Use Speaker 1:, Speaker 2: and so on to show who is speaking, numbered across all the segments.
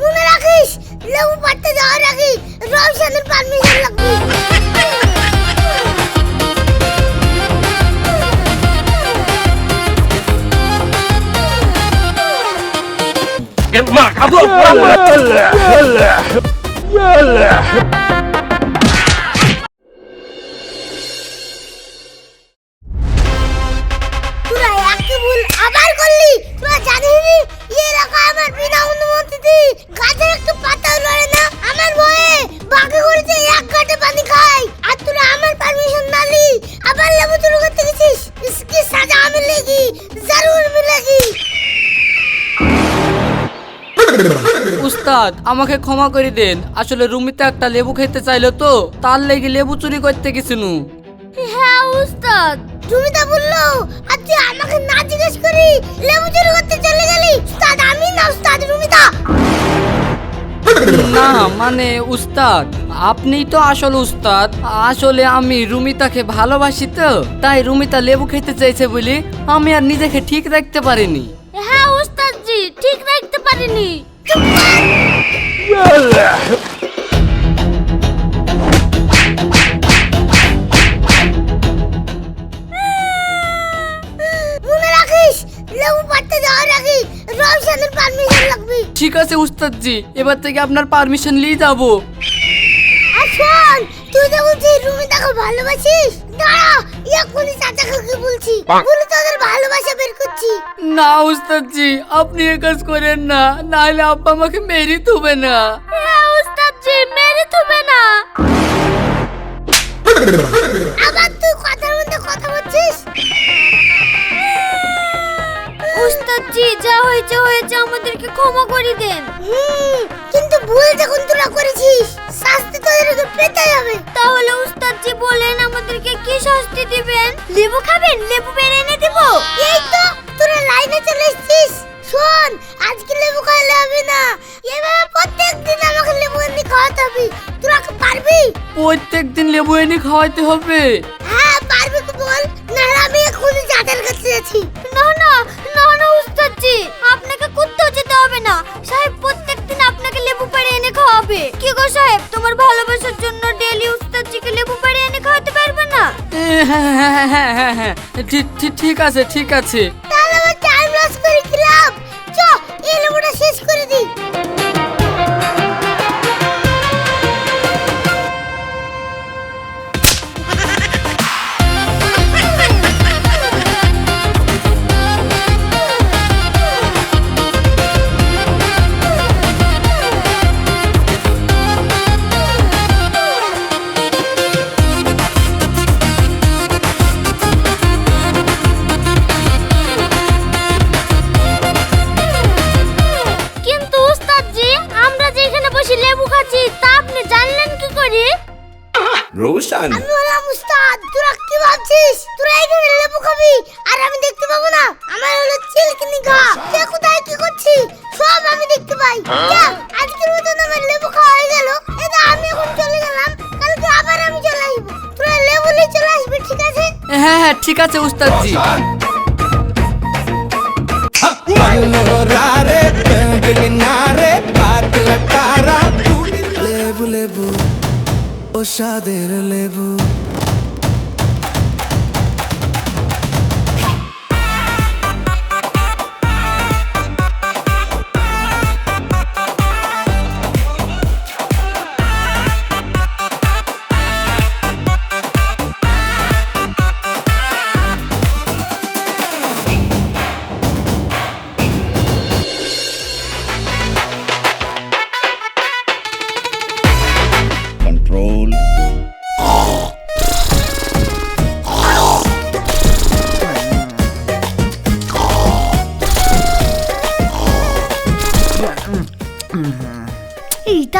Speaker 1: মনে রাখিস লেবু পাড়তে যাওয়ার আগে রওশনের পারমিশন লাগবে তোরা করলি তোরা জানিস নি এই এলাকা আমার বিনা অনুমতিতে গাছের একটু পাতাও লড়ে না আমার ভয়ে বাকি করেছে এক ঘাটে পানি খাই আর তোরা আমার পারমিশন না লি আবার লেবু চুরি করতে গেছিস इसकी सजा मिलेगी जरूर मिलेगी
Speaker 2: উস্তাদ আমাকে ক্ষমা করে দেন আসলে রুমিতে একটা লেবু খেতে চাইলো তো তার লেগে লেবু চুরি করতে গেছিনু
Speaker 1: হ্যাঁ উস্তাদ তুমি তো বললো আর তুই আমাকে না
Speaker 2: মানে উস্তাদ আপনি তো আসল উস্তাদ। আসলে আমি রুমিতাকে ভালোবাসি তো তাই রুমিতা লেবু খেতে চাইছে বলি আমি আর নিজেকে ঠিক রাখতে পারিনি।
Speaker 1: হ্যাঁ উস্তাদ জি ঠিক রাখতে পারিনি।
Speaker 2: ঠিক আছে উস্তাদ জি এবার থেকে আপনার পারমিশন নিয়ে যাব।
Speaker 1: শোন তুই যে বলছিস রুমিতাকে ভালোবাসিস? দাঁড়া এক্ষুনি চাচাকে বলছি। বলে তোদের ভালোবাসা বের করছি।
Speaker 2: না উস্তাদ জি আপনি এ কাজ করেন না। নাহলে আব্বা আমাকে মেরে তুবে না।
Speaker 1: হ্যাঁ উস্তাদ জি মেরে তুবে না। আবার তুই কথার মধ্যে কথা বলছিস? উস্তাদ জি যা হয়েছে হয়েছে আমাদেরকে ক্ষমা করে দেন। হুম কিন্তু ভুল যখন তোরা করেছিস শাস্তি তোদেরকে পেতে হবে। তাহলে উস্তাদজি বলেন আমাদেরকে কি শাস্তি দিবেন? লেবু খাবেন? লেবু বেড়ে এনে দেব? এই তো তোরা লাইনে চলে এসেছিস। শোন আজকে লেবু খাওয়ালে হবে না। এভাবে প্রত্যেকদিন আমাকে লেবু এনে খাওয়াতে হবে। তোরা কি পারবি?
Speaker 2: প্রত্যেক দিন লেবু এনে খাওয়াইতে হবে?
Speaker 1: হ্যাঁ পারবি কি বল। না আমি এক্ষুনি চাচার কাছে যাচ্ছি। না না না না উস্তাদ জি আপনাকে কোথাও যেতে হবে না। সাহেব প্রত্যেকদিন আপনাকে লেবু পেড়ে এনে খাওয়াবে। কি গো সাহেব তোমার ভালোবাসার জন্য ডেলি উস্তাদ জিকে লেবু পেড়ে এনে খাওয়াতে পারবে না?
Speaker 2: হ্যাঁ হ্যাঁ হ্যাঁ হ্যাঁ হ্যাঁ ঠিক- ঠিক আছে ঠিক আছে।
Speaker 1: আজকের মতন আমার লেবু খাওয়া হয়ে গেল। এটা আমি এখন চলে গেলাম। কালকে আবার আমি চলে আসব। তোরা লেবু নিয়ে চলে আসবি ঠিক আছে?
Speaker 2: হ্যাঁ হ্যাঁ ঠিক আছে উস্তাদ জি
Speaker 3: রে বিনারে লেবু লেবু ও সাদের লেবু।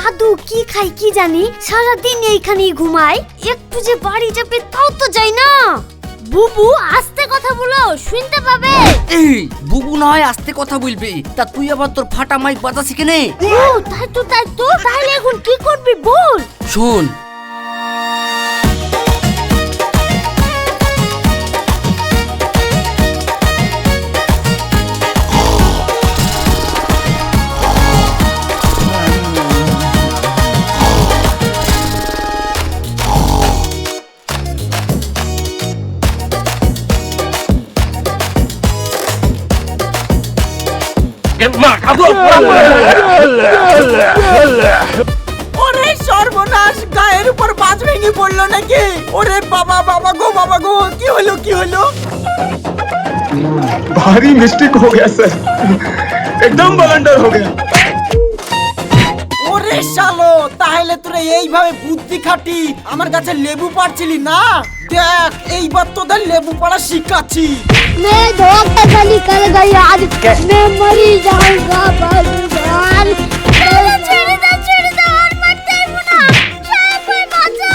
Speaker 1: দাদু কি খাই কি জানি? সারাদিন এইখানেই ঘুমায়। একটু যে বাড়ি যাবে তাও তো যাই না। বুবু আস্তে কথা বলো শুনতে পাবে।
Speaker 2: এই বুবু নয় আস্তে কথা বলবি। তা তুই আবার তোর ফাটা মাইক বাজা শিখে নে
Speaker 1: ও তাই তো তাই তো। তাহলে এখন কি করবি বল?
Speaker 2: শোন
Speaker 4: ওরে সর্বনাশ গায়ের উপর বাজ ভেঙে পড়লো নাকি ওরে বাবা বাবা গো বাবা গো কি হলো কি হলো
Speaker 5: भारी मिस्टेक हो गया सर एकदम बलंडर हो गया
Speaker 4: ওরে শালো তাহলে তোরা এইভাবে বুদ্ধি খাটি আমার কাছে লেবু পাড়ছিলি না দেখ এইবার তোদের লেবু পাড়া শিখাচ্ছি
Speaker 1: मैं धोखा खाली कर गई आज मैं मरी जाऊंगा भगवान ছেড়ে দাও ছেড়ে দাও আর মারতে আইবো না সাহেব ভাই বাঁচা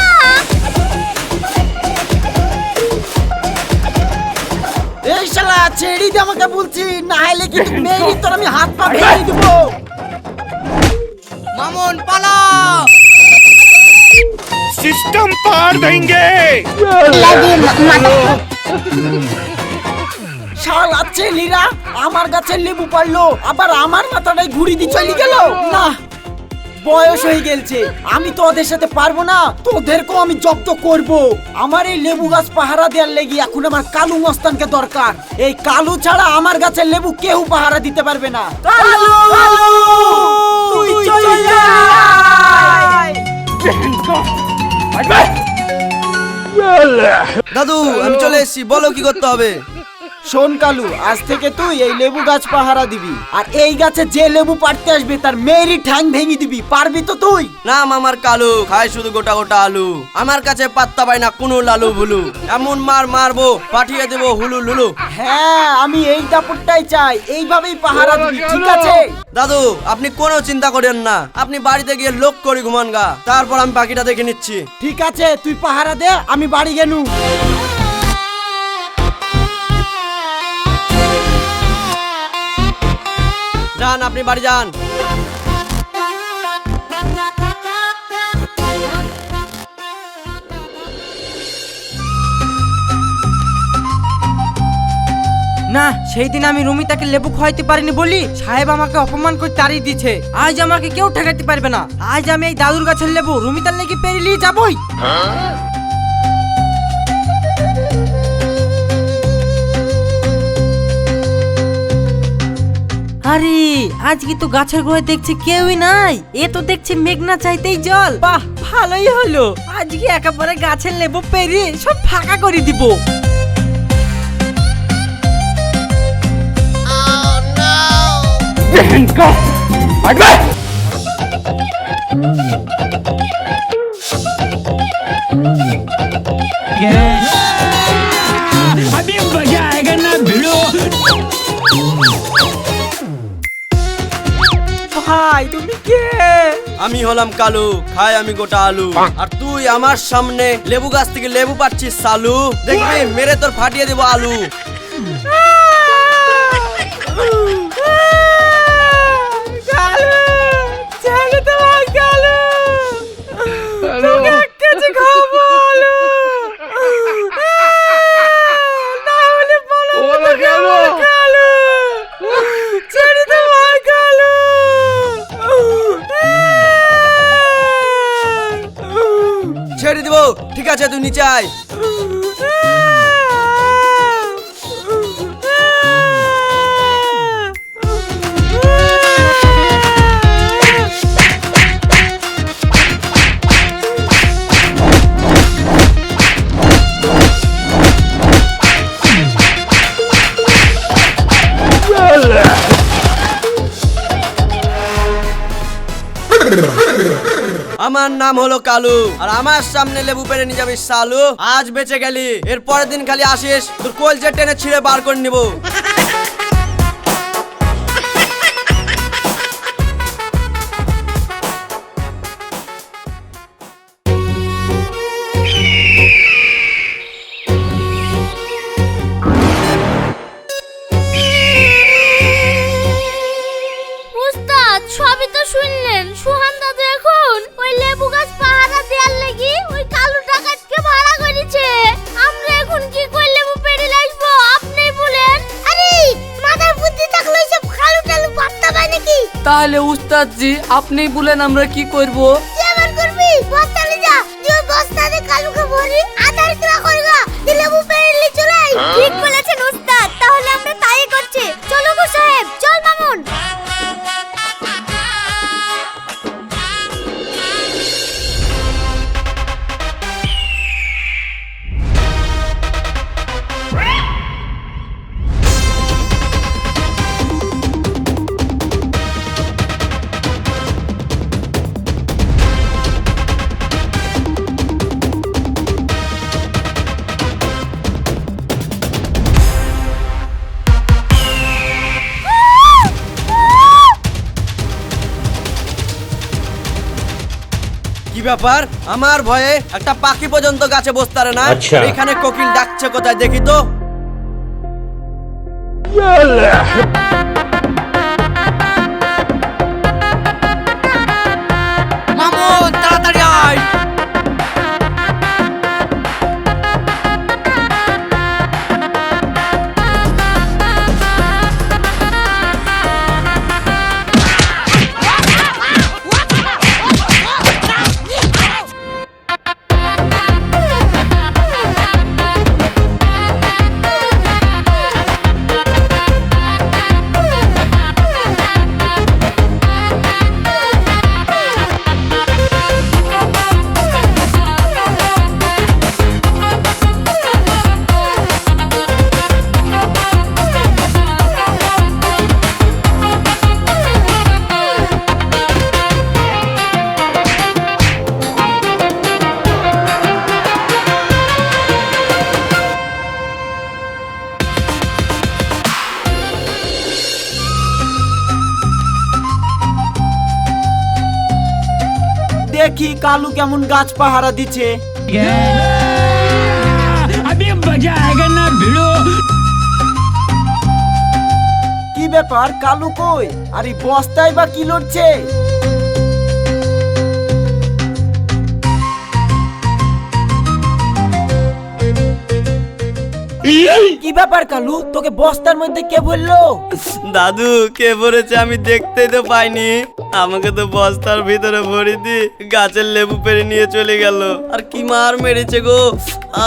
Speaker 4: এই শালা ছেড়ি দে আমাকে বলছি না হলে কিন্তু মেয়েরই তোর আমি হাত পা ভেঙে দেবো
Speaker 2: মামুন পালা
Speaker 6: सिस्टम पार देंगे
Speaker 4: শালা ছেলিরা আমার গাছের লেবু পারলো আবার আমার মাথাটাই ঘুরি দিয়ে চলে গেল না বয়স হয়ে গেছে আমি তো ওদের সাথে পারবো না তোদেরকেও আমি জব্দ করব আমার এই লেবু গাছ পাহারা দেওয়ার লেগে এখন আমার কালু মস্তানকে দরকার এই কালু ছাড়া আমার গাছের লেবু কেউ পাহারা দিতে পারবে না কালু তুই চলে আয়।
Speaker 7: দাদু আমি চলে এসেছি বলো কি করতে হবে?
Speaker 4: শোন কালু আজ থেকে তুই এই লেবু গাছ পাহারা দিবি। আর এই গাছে যে লেবু পাড়তে আসবে তার মেয়েরই ঠ্যাং ভেঙে দিবি। পারবি তো তুই?
Speaker 7: নাম আমার কালু খায় শুধু গোটা গোটা আলু। আমার কাছে পাত্তা পাই না কোনো লালু ভুলু। এমন মার মারবো পাঠিয়ে দেবো হুলু লুলু।
Speaker 4: হ্যাঁ আমি এই দাপটটাই চাই। এইভাবেই পাহারা দিবি ঠিক আছে?
Speaker 7: দাদু আপনি কোনো চিন্তা করেন না। আপনি বাড়িতে গিয়ে লোক করি ঘুমান গা। তারপর আমি পাখিটা দেখে নিচ্ছি।
Speaker 4: ঠিক আছে তুই পাহারা দে আমি বাড়ি গেলু
Speaker 7: যান আপনি বাড়ি যান।
Speaker 8: না সেই দিন আমি রুমিতাকে লেবু খাওয়াইতে পারিনি বলি সাহেব আমাকে অপমান করে তাড়িয়ে দিছে আজ আমাকে কেউ ঠেকাতে পারবে না। আজ আমি এই দাদুর গাছের লেবু রুমিতার লেগে পেরিয়ে যাবই। আরে, আজকে তো গাছের গোড়ায় দেখছি কেউই নাই। এ তো দেখছি মেঘনা চাইতেই জল। বাহ, ভালোই হলো। আজকে একেবারে গাছের লেবু পেরিয়ে সব ফাঁকা করে দিব।
Speaker 7: আমি হলাম কালু খাই আমি গোটা আলু। আর তুই আমার সামনে লেবু গাছ থেকে লেবু পাচ্ছিস সালু। দেখবি মেরে তোর ফাটিয়ে দেবো আলু। ঠিক আছে তুই নিচে আয়। আমার নাম হলো কালু। আর আমার সামনে লেবু পেরে নিয়ে যাবি সালু আজ বেঁচে গেলি। এর পরের দিন খালি আসিস, তোর কলচে টেনে ছিঁড়ে বার করে নিবো।
Speaker 1: নাকি উস্তাদ জি আপনি বলেন
Speaker 2: আমরা কি করব?
Speaker 1: কি আবার করবি? বস্তা লে যা। তুই বস্তাতে কালুকে ভরি আধার কিরা করগা। দিলে চলে আয়। ঠিক
Speaker 7: ব্যাপার? আমার ভয়ে একটা পাখি পর্যন্ত গাছে বসতে পারে না।
Speaker 6: আচ্ছা।
Speaker 7: এখানে কোকিল ডাকছে কোথায় দেখি তো।
Speaker 4: কালু কেমন গাছ পাহারা দিচ্ছে? কি ব্যাপার কালু কই? আর এই বস্তায় বা কি লড়ছে? ব্যাপার কালু? তোকে বস্তার মধ্যে কে বলল
Speaker 7: দাদু কে পড়েছে আমি দেখতেই তো পাইনি। আমাকে তো বস্তার ভিতরে ভরি দি গাছের লেবু পেরে নিয়ে চলে গেল। আর কি মার মেরেছে গো?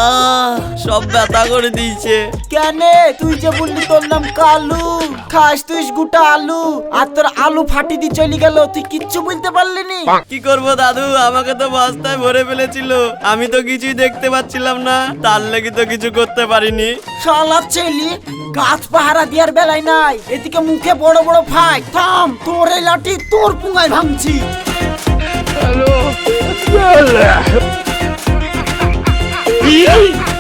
Speaker 7: আহ সব ব্যথা করে দিয়েছে।
Speaker 4: কেন? তুই যে বললি তোর নাম কালু। খাস তুই গোটা আলু। আর তোর আলু ফাটি দিয়ে চলে গেল তুই কিচ্ছু বলতে পারলি নি?
Speaker 7: কি করব দাদু? আমাকে তো বস্তায় ভরে ফেলেছিল। আমি তো কিছুই দেখতে পাচ্ছিলাম না। তার লেগে তো কিছু করতে পারিনি।
Speaker 4: শালা ছেলি গাছ পাহারা দেওয়ার বেলায় নাই। এদিকে মুখে বড় বড় ফাই। থাম তোর এই লাঠি তোর পুঙ্গায় ভাঙছি।
Speaker 1: উস্তাদজি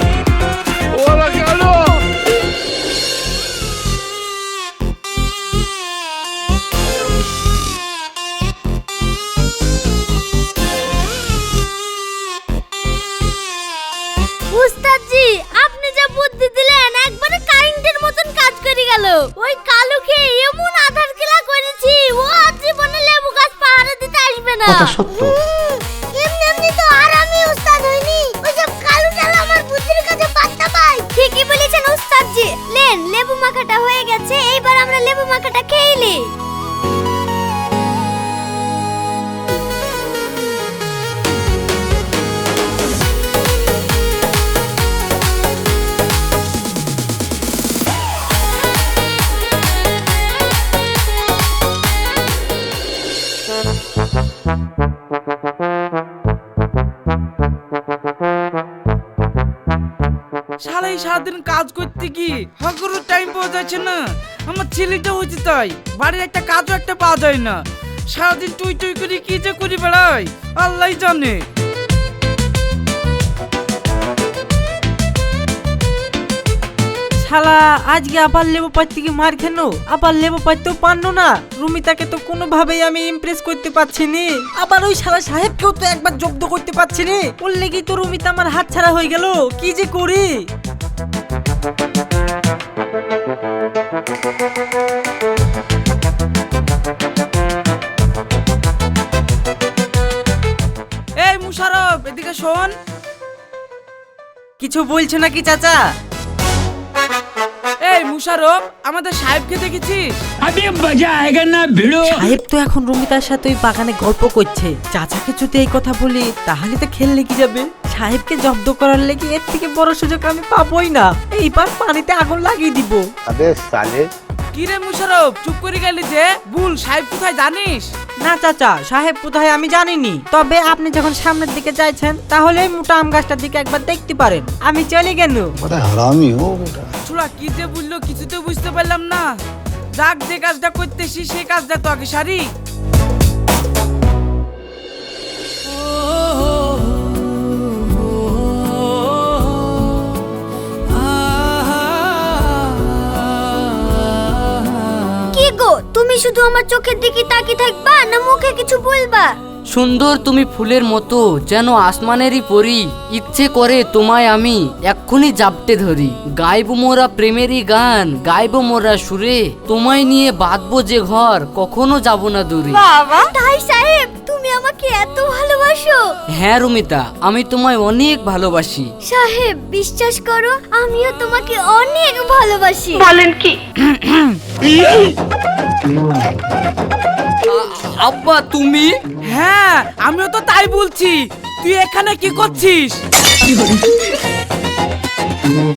Speaker 9: এই সারাদিন কাজ করতে কি? হকরও টাইম পাওয়া যাচ্ছে না। আমার ছেলেটা হচ্ছে তাই। বাড়ির একটা কাজও একটা পাওয়া যায় না। সারাদিন টুই টুই করে কি যে করি বেড়াই? আল্লাহ জানে।
Speaker 8: শালা, আজকে আবার লেবু পাইতে কি মার খেন আবার লেবু পাইতেও পারল না। রুমিতাকে তো কোনোভাবেই আমি ইমপ্রেস করতে পারছি নি। আবার ওই শালা সাহেবকেও তো একবার জব্দ করতে পারছি নি। ওর লেগেই তো রুমিতা আমার হাত ছাড়া হয়ে গেল। কি যে করি?
Speaker 9: এই মুশারফ, এদিকে শোন।
Speaker 8: কিছু বলছো নাকি, চাচা?
Speaker 9: এই মুশারফ আমাদের সাহেবকে দেখেছিস
Speaker 6: अभी मजा आएगा ना भिड़ो
Speaker 8: সাহেব তো এখন রুমিতার সাথে ওই বাগানে গল্প করছে চাচাকে যদি এই কথা বলি তাহলে তো খেল লেগে যাবে সাহেবকে জব্দ করার লেগে এর থেকে বড় সুযোগ আমি পাবোই না এইবার পানিতে আগুন লাগিয়ে দিব
Speaker 9: কি রে মুশারফ? চুপ করে গেলি যে? ভুল সাহেব কোথায় জানিস?
Speaker 8: না চাচা সাহেব কোথায় আমি জানিনি। তবে আপনি যখন সামনের দিকে যাইছেন তাহলে মোটা আম গাছটার দিকে একবার দেখতে পারেন। আমি চলে গেল
Speaker 9: ছোড়া কি যে বলল কিছু তো বুঝতে পারলাম না। যাক যে কাজটা করতেছি সেই কাজটা তো আগে সারি।
Speaker 1: তুমি শুধু আমার চোখের দিকে তাকিয়ে থাকবা না মুখে কিছু বলবা?
Speaker 10: সুন্দর তুমি ফুলের মতো যেন আসমানেরই পরি। ইচ্ছে করে তোমায় আমি এক্ষুনি জাপটে ধরি। গাইব মোরা প্রেমেরই গান গাইব মোরা সুরে। তোমায় নিয়ে বাঁধবো যে ঘর কখনো যাব না দূরে। বাবা।
Speaker 11: তাই সাহেব তুমি আমাকে এত ভালোবাসো?
Speaker 10: হ্যাঁ রুমিতা আমি তোমায় অনেক ভালোবাসি।
Speaker 11: সাহেব বিশ্বাস করো আমিও তোমাকে অনেক ভালোবাসি। বলেন কি?
Speaker 10: আব্বা তুমি?
Speaker 9: হ্যাঁ আমিও তো তাই বলছি। তুই এখানে কি করছিস?